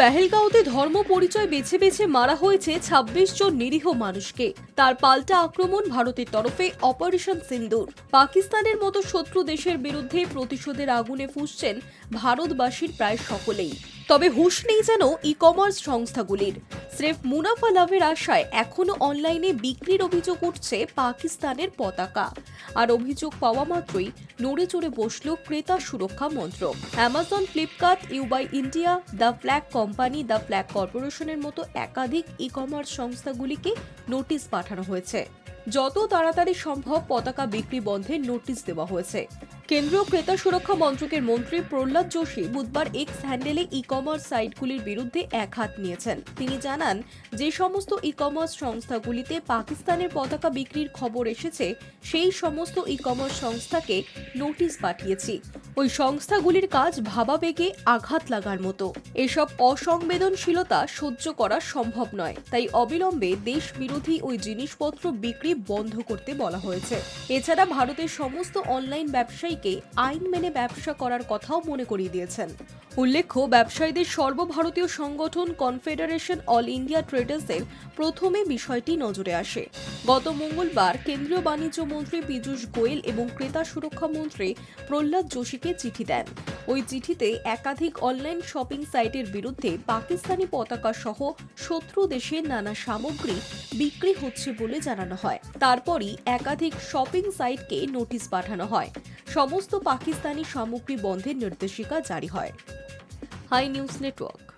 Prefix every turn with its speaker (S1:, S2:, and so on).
S1: পেহেলগাঁওতে ধর্ম পরিচয় বেছে বেছে মারা হয়েছে ২৬ জন নিরীহ মানুষকে। তার পাল্টা আক্রমণ ভারতের তরফে অপারেশন সিন্দুর। পাকিস্তানের মতো শত্রু দেশের বিরুদ্ধে প্রতিশোধের আগুনে ফুসছেন ভারতবাসীর প্রায় সকলেই। তবে হুশ নেই যেন ই কমার্স সংস্থাগুলির। স্রেফ মুনাফা লাভের আশায় এখনও অনলাইনে বিক্রির অভিযোগ উঠছে পাকিস্তানের পতাকা। আর অভিযোগ পাওয়া মাত্রই নড়ে চড়ে বসল ক্রেতা সুরক্ষা মন্ত্রক। Amazon Flipkart Ubuy India the flag company the flag কর্পোরেশনের মতো একাধিক ই কমার্স সংস্থাগুলিকে নোটিশ পাঠানো হয়েছে। যত তাড়াতাড়ি সম্ভব পতাকা বিক্রি বন্ধের নোটিশ দেওয়া হয়েছে। কেন্দ্রীয় ক্রেতা সুরক্ষা মন্ত্রকের মন্ত্রী প্রহ্লাদ যোশী বুধবার এক্স হ্যান্ডেলে ই কমার্স সাইটগুলির বিরুদ্ধে এক হাত নিয়েছেন। তিনি জানান, যে সমস্ত ই কমার্স সংস্থাগুলিতে পাকিস্তানের পতাকা বিক্রির খবর এসেছে, সেই সমস্ত ই কমার্স সংস্থাকে নোটিশ পাঠিয়েছি। ওই সংস্থাগুলির কাজ ভাবাবেগে আঘাত লাগার মতো। এসব অসংবেদনশীলতা সহ্য করা সম্ভব নয়। তাই অবিলম্বে দেশ বিরোধী ওই জিনিসপত্র বিক্রি বন্ধ করতে বলা হয়েছে। এছাড়া ভারতের সমস্ত অনলাইন ব্যবসায়ীকে আইন মেনে ব্যবসা করার কথাও মনে করিয়ে দিয়েছেন। উল্লেখ্য, ব্যবসায়ীদের সর্বভারতীয় সংগঠন কনফেডারেশন অল ইন্ডিয়া ট্রেডার্সের প্রথমে বিষয়টি নজরে আসে। গত মঙ্গলবার কেন্দ্রীয় বাণিজ্য মন্ত্রী পীযূষ গোয়েল এবং ক্রেতা সুরক্ষা মন্ত্রী প্রহ্লাদ যোশীকে চিঠি দেন। ওই চিঠিতে একাধিক অনলাইন শপিং সাইটের বিরুদ্ধে পাকিস্তানি পতাকা সহ শত্রু দেশের নানা সামগ্রী বিক্রি হচ্ছে বলে জানানো হয়। তারপরই একাধিক শপিং সাইটকে নোটিশ পাঠানো হয়। সমস্ত পাকিস্তানি সামগ্রী বন্ধের নির্দেশিকা জারি হয়। Hi news network.